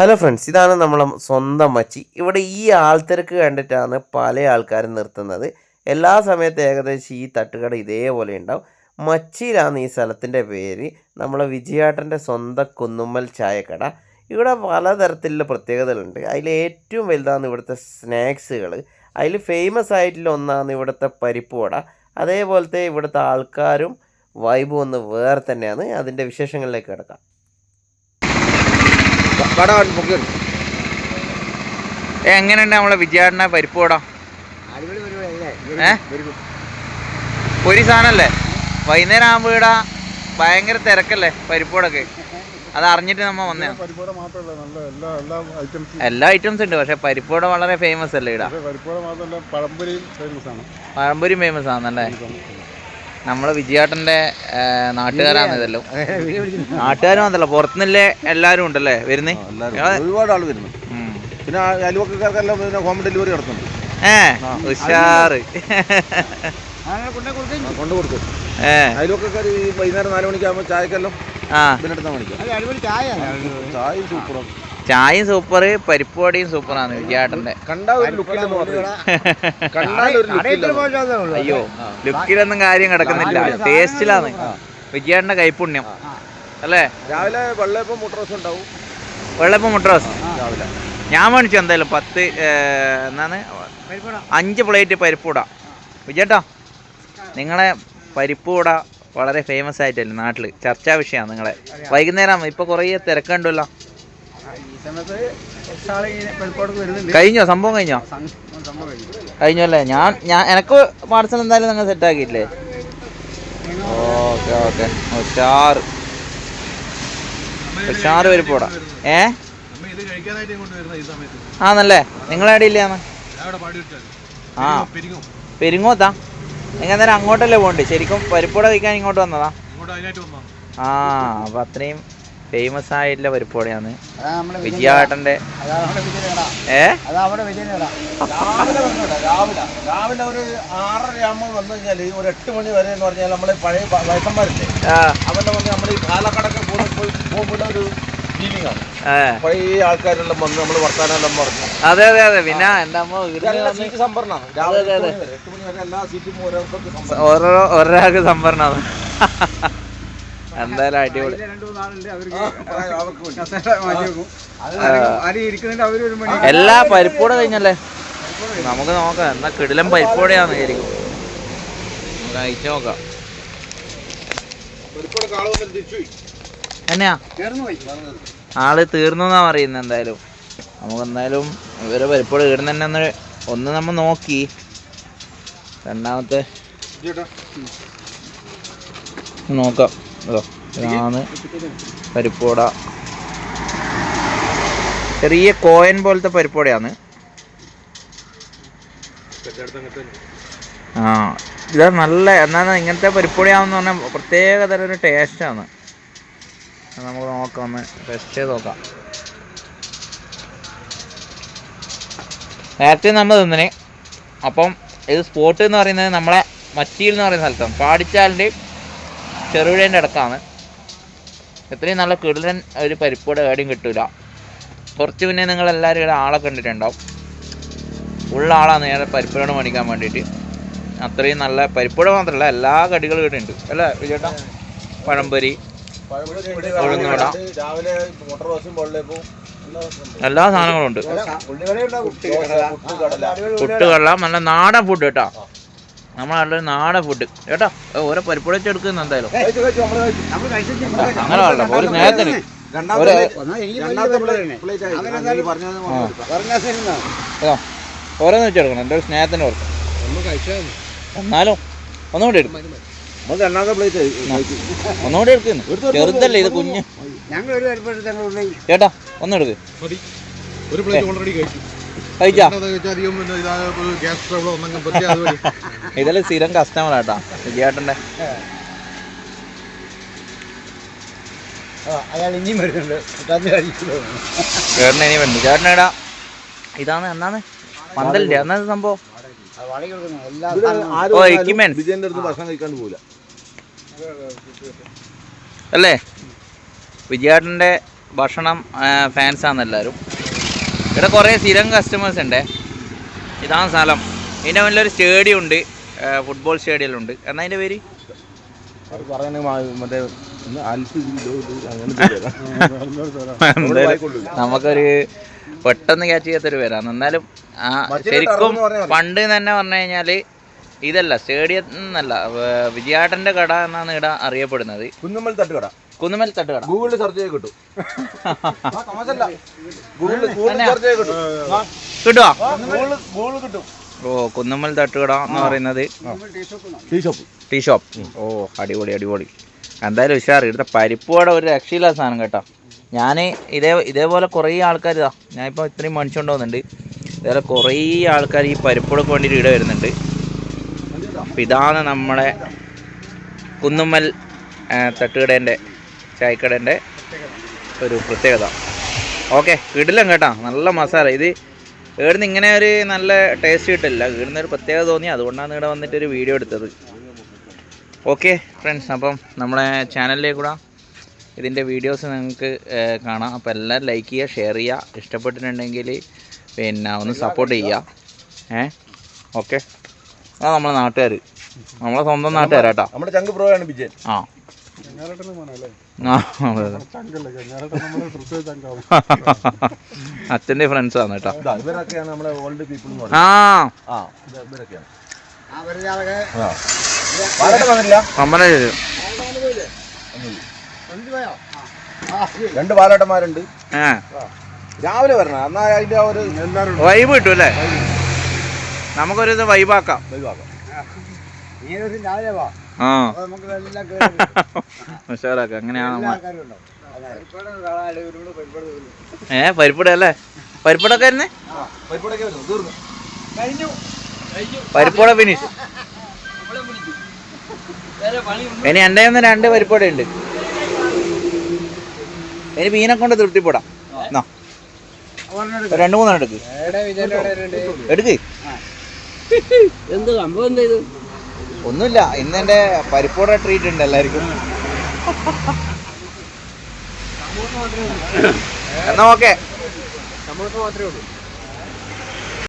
Hello friends ഇതാണ് നമ്മളെ സ്വന്തം മച്ചി ഇവിടെ ഈ ആൾത്തിരക്ക് കണ്ടിട്ടാണ് പല ആൾക്കാരും നിർത്തുന്നത്. എല്ലാ സമയത്തും ഏകദേശം ഈ തട്ടുകട ഇതേപോലെ ഉണ്ടാവും. മച്ചിയിലാണ് ഈ സ്ഥലത്തിന്റെ പേര്. നമ്മളെ വിജയാട്ടന്റെ സ്വന്തം കുന്നുമ്മൽ ചായക്കട. ഇവിടെ പലതരത്തിലുള്ള പ്രത്യേകതകളുണ്ട്. അതിൽ ഏറ്റവും വലുതാണ് ഇവിടുത്തെ സ്നാക്സുകൾ. അതിൽ ഫേമസ് ആയിട്ടുള്ള ഒന്നാണ് ഇവിടുത്തെ പരിപ്പ് വട. അതേപോലത്തെ ഇവിടുത്തെ ആൾക്കാരും വൈബും ഒന്ന് വേറെ തന്നെയാണ്. അതിന്റെ വിശേഷങ്ങളിലേക്ക് കിടക്കാം. കട പൊക്കി എങ്ങനെയുണ്ട് നമ്മളെ വിജയാടന പരിപ്പ് കൂടാ? ഒരു സാധനല്ലേ? വൈകുന്നേരം ആകുമ്പോൾ ഇവിടെ ഭയങ്കര തിരക്കല്ലേ പരിപ്പോടൊക്കെ അത് അറിഞ്ഞിട്ട് നമ്മ വന്നേ എല്ലാ എല്ലാ ഐറ്റംസും. എല്ലാ ഐറ്റംസ് ഉണ്ട് പക്ഷെ പരിപ്പോട വളരെ ഫേമസ് അല്ലേ ഇവിടെ? പഴംപൊരിയും ഫേമസ് ആണ്. പഴംപൊരി ഫേമസ് ആണല്ലേ? നമ്മളെ വിജയാട്ടന്റെ നാട്ടുകാരാണ് ഇതെല്ലാം. നാട്ടുകാരും അതല്ല പുറത്തുനിന്നല്ലേ എല്ലാരും ഉണ്ടല്ലേ വരുന്നേ? ഒരുപാട് ആൾ വരുന്നു. പിന്നെ ആ അയൽവക്കക്കാർക്കെല്ലാം പിന്നെ ഹോം ഡെലിവറി നടത്തുന്നുണ്ട്. ഏ ഉഷാറ്. കൊണ്ടു കൊടുക്കും. ഏ. അയൽവക്കക്കാർ ഈ വൈകുന്നേരം നാല് മണിക്കാകുമ്പോൾ ചായക്കെല്ലാം ആ. പിന്നെ ചായ മണിക്കാം ചായയും സൂപ്പറും. ചായയും സൂപ്പർ പരിപ്പുവടയും സൂപ്പറാണ് വിജയാട്ടന്റെ കണ്ടാ ഒരു ലുക്കില്ലെന്ന് പറഞ്ഞു. കണ്ടാൽ ഒരു ലുക്കില്ല അയ്യോ ലുക്കിലൊന്നും കാര്യം കിടക്കുന്നില്ല. ടേസ്റ്റിലാണ് വിജയാട്ടന്റെ കൈപ്പുണ്യം അല്ലേ? രാവിലെ വെള്ളയപ്പം മുട്ടറോസ് ഉണ്ടാവും. വെള്ളപ്പം മുട്ടറോസ് രാവിലെ. ഞാൻ മേടിച്ചു എന്തായാലും പത്ത് എന്നാണ്? അഞ്ച് പ്ലേറ്റ് പരിപ്പൂട വിജയേട്ടാ നിങ്ങളെ പരിപ്പൂട വളരെ ഫേമസ് ആയിട്ടല്ലേ നാട്ടിൽ ചർച്ചാ വിഷയമാണ് നിങ്ങളെ. വൈകുന്നേരം ഇപ്പൊ കുറേ തിരക്കുണ്ടല്ലോ. കഴിഞ്ഞോ? സംഭവം കഴിഞ്ഞോ? കഴിഞ്ഞല്ലേ? ഞാൻ ഞാൻ എനക്ക് പാർസൽ എന്തായാലും നിങ്ങൾ സെറ്റ് ആക്കിയില്ലേ ഓക്കെ ഓക്കെ. ഉഷാറ് ഉഷാറ് വരുപ്പോടാ. ഏ? ആന്നല്ലേ നിങ്ങളെവിടെ ഇല്ലാന്ന് ആ. പെരിങ്ങോത്താ നിങ്ങൾ നേരം അങ്ങോട്ടല്ലേ പോകണ്ടേ? ശരിക്കും പരിപ്പോടെ കഴിക്കാൻ ഇങ്ങോട്ട് വന്നതാ. ആ അപ്പൊ അത്രയും ഫേമസ് ആയിട്ടുള്ള പരിപാടിയാണ്. വിജയാട്ടന്റെ ഏ? രാവിലെ രാവിലെ. ഒരു ആറര ആകുമ്പോൾ വന്നു കഴിഞ്ഞാൽ ഒരു എട്ട് മണി വരെ എന്ന് പറഞ്ഞാൽ നമ്മളെ പഴയ വ- വയസ്സന്മാരില്ലേ അവരുടെ വന്ന് നമ്മൾ ഈ പോകുമ്പോൾ ഒരു ഫീലിംഗ് ആണ്. പഴയ ആൾക്കാരെല്ലാം വന്ന് നമ്മൾ വർത്താനെല്ലാം പറഞ്ഞു. അതെ അതെ അതെ. പിന്നെ എന്താ സീറ്റ് സംഭരണമാണ് രാവിലെ എട്ട് മണി വരെ എല്ലാ സീറ്റും ഓരോരുത്തർക്ക് ഓരോ ഒരാൾക്ക് സംഭരണമാണ് എന്തായാലും അടിപൊളി. എല്ലാ പരിപ്പൂടെ കഴിഞ്ഞല്ലേ? നമുക്ക് നോക്കാം എന്നാ കിടിലം പരിപ്പൂടെയാന്ന് വിചാരിക്കും നമുക്ക് അയച്ചു നോക്കാം. എന്നാ? ആൾ തീർന്നു എന്നാ പറയുന്നത് എന്തായാലും. നമുക്ക് എന്തായാലും ഇവരെ പരിപ്പോട് ഇടുന്ന ഒന്ന് ഒന്ന് നമ്മ നോക്കി. രണ്ടാമത്തെ നോക്കാം. അതോ ഇതാണ് പരിപ്പോട ചെറിയ കോയൻ പോലത്തെ പരിപ്പോടയാണ് ആ ഇത് നല്ല എന്നാൽ ഇങ്ങനത്തെ പരിപ്പൊടിയാണെന്ന് പറഞ്ഞാൽ പ്രത്യേക തരം ഒരു ടേസ്റ്റാണ് നമുക്ക് നോക്കാം ഒന്ന് ടെസ്റ്റ് ചെയ്ത് നോക്കാം. നേരത്തെ നമ്മൾ തിന്നിന്. അപ്പം ഇത് സ്പോട്ട് എന്ന് പറയുന്നത് നമ്മളെ മച്ചിയിൽ എന്ന് പറയുന്ന സ്ഥലത്താണ്. പാടിച്ചാലിന്റെ ചെറുപുഴേന്റെ അടുത്താണ്. ഇത്രയും നല്ല കിടലൻ ഒരു പരിപ്പോടെ എവിടെയും കിട്ടൂല. കുറച്ച് മുന്നേ നിങ്ങൾ എല്ലാവരും ഇവിടെ ആളെ കണ്ടിട്ടുണ്ടാവും. ഉള്ള ആളാണ് ഞാൻ പരിപ്പുഴ മേടിക്കാൻ വേണ്ടിയിട്ട്. അത്രയും നല്ല പരിപ്പുഴ മാത്രമല്ല എല്ലാ കടികളും ഇവിടെ ഉണ്ട്. അല്ലേ വിജയേട്ടാ? പഴംപൊരി ഉഴുന്നുവട. എല്ലാ സാധനങ്ങളും ഉണ്ട്. പുട്ടുകടല. നല്ല നാടൻ ഫുഡ് കേട്ടോ. നമ്മളെ നാടൻ ഫുഡ് കേട്ടോ? ഓരോ പരിപ്പുഴ വെച്ച് എടുക്കുന്ന എന്തായാലും അങ്ങനെ വേണ്ട ഒരു സ്നേഹത്തിന് രണ്ടാമത്തെ ഒരു- plate- രണ്ടാമത്തെ plate- plate ആയി. ആ, നീ പറഞ്ഞത് പോലെ ഏതാ ഓരോന്ന് വെച്ചെടുക്കണം എന്റെ ഒരു സ്നേഹത്തിന് ഓർക്ക എന്നാലും ഒന്നുകൂടി എടുക്കും. രണ്ടാമത്തെ പ്ലേറ്റ് ഒന്നുകൂടി എടുക്കുന്നു ചെറുതല്ലേ ഇത് കുഞ്ഞ്. ഞങ്ങൾ ഒരു പരിപ്പെടുത്ത ചേട്ടാ ഒന്നെടുക്ക് ഒരു പ്ലേറ്റ് ഓൾറെഡി കഴിച്ചു. ഇതെല്ലാം സ്ഥിരം കസ്റ്റമർ ആട്ടാ വിജയേട്ടന്റെ. അയാൾ ഇനിയും വരുന്നുണ്ട്. ചേട്ടൻ ഇനി വേണ്ട ചേട്ടനേടാ. ഇതാണ് എന്നാണ് പന്തലിന്റെ എന്നാ സംഭവം? ഓ, equipments. വിജയന്റെ അടുത്ത് ഭക്ഷണം കഴിക്കാണ്ട് പോകില്ല അല്ലേ? വിജയേട്ടന്റെ ഭക്ഷണം ഫാൻസാണ് എല്ലാവരും. ഇവിടെ കുറേ സ്ഥിരം കസ്റ്റമേഴ്സ് ഉണ്ട്. ഇതാണ് സ്ഥലം. ഇതിന്റെ മുന്നിൽ ഒരു സ്റ്റേഡിയം ഉണ്ട്. ഫുട്ബോൾ സ്റ്റേഡിയം ഉണ്ട് എന്നാ അതിന്റെ പേര്? നമുക്കൊരു പെട്ടെന്ന് ക്യാച്ച് ചെയ്യാത്തൊരു പേരാണ് എന്നാലും ശരിക്കും പണ്ട് തന്നെ പറഞ്ഞു കഴിഞ്ഞാൽ ഇതല്ല സ്റ്റേഡിയം എന്നല്ല വിജയാട്ടന്റെ കട എന്നാണ് ഇവിടെ അറിയപ്പെടുന്നത്. കുന്നുമ്മൽ തട്ടുകട. കുന്നുമൽ തട്ടുകട. ഗൂഗിളിൽ സെർച്ച് ചെയ്ത് കിട്ടും. ഗൂഗിളിൽ ഗൂഗിളിൽ സെർച്ച് ചെയ്ത് കിട്ടും. കിട്ടുമോ ഗൂഗിളിൽ ഗൂഗിളിൽ കിട്ടും. ഓ കുന്നുമ്മൽ തട്ടുകട എന്ന് പറയുന്നത് ടീ ഷോപ്പ് ടീ ഷോപ്പ് ഓ അടിപൊളി അടിപൊളി. എന്തായാലും ഉഷാർ. ഇവിടുത്തെ പരിപ്പോടെ ഒരു രക്ഷയില്ല സാധനം കേട്ടോ. ഞാൻ ഇതേ ഇതേപോലെ കുറേ ആൾക്കാർ ഇതാ ഞാനിപ്പോൾ ഇത്രയും മനുഷ്യൻ ഉണ്ടാവുന്നുണ്ട് ഇതേപോലെ കുറേ ആൾക്കാർ ഈ പരിപ്പോടൊക്കെ വേണ്ടിയിട്ട് ഇവിടെ വരുന്നുണ്ട്. അപ്പം ഇതാണ് നമ്മളെ കുന്നുമ്മൽ തട്ടുകടേന്റെ ചായക്കടേന്റെ ഒരു പ്രത്യേകത. ഓക്കെ കിടിലം കേട്ടോ നല്ല മസാല. ഇത് ഇവിടുന്ന് ഇങ്ങനെ ഒരു നല്ല ടേസ്റ്റ് കിട്ടില്ല. ഇവിടുന്ന് ഒരു പ്രത്യേകത തോന്നി അതുകൊണ്ടാണ് ഇവിടെ വന്നിട്ട് ഒരു വീഡിയോ എടുത്തത്. ഓക്കെ ഫ്രണ്ട്സ് അപ്പം നമ്മളെ ചാനലിലേക്ക് കൂടെ ഇതിന്റെ വീഡിയോസ് നിങ്ങൾക്ക് കാണാം. അപ്പോൾ എല്ലാവരും ലൈക്ക് ചെയ്യുക ഷെയർ ചെയ്യുക. ഇഷ്ടപ്പെട്ടിട്ടുണ്ടെങ്കിൽ പിന്നെ ഒന്ന് സപ്പോർട്ട് ചെയ്യുക. ഏ ഓക്കെ. ആ നമ്മളെ നാട്ടുകാർ നമ്മളെ സ്വന്തം നാട്ടുകാരാട്ടാ. നമ്മുടെ ചങ്ക് പ്രോയാണ് വിജയൻ. ആ. അതെ ഫ്രണ്ട്സ് ആണ് കേട്ടോ. ഇവരൊക്കെയാണ് നമ്മളെ ഓൾഡ് പീപ്പിൾ അമ്മനെ രണ്ട് പാലാട്ടന്മാരുണ്ട്. രാവിലെ വരണം. എന്നാ അതിന്റെ ആ ഒരു വൈബ് കിട്ടും അല്ലേ നമുക്കൊരു ഇത് വൈബാക്കാം ആ. ഉഷാറാക്കാം. അങ്ങനെയാണ് ഏ പരിപ്പട അല്ലേ പരിപ്പടൊക്കെ തീർന്നു. പരിപ്പട ഫിനിഷ് ഇനി എന്റെ ഒന്ന് രണ്ട് പരിപ്പട ഉണ്ട് ഇനി മീനെ കൊണ്ട് തൃപ്തിപ്പെടാം. രണ്ട് മൂന്നെണ്ണം എടുക്ക്. എടുക്ക്. എന്ത് സംഭവം എന്താ ഇത്? ഒന്നുമില്ല ഇന്ന് എന്റെ പരിപ്പോടെ ട്രീറ്റ് ഉണ്ട് എല്ലാവർക്കും. എന്നാ ഓക്കെ നമ്മൾക്ക് മാത്രമേ ഉള്ളൂ.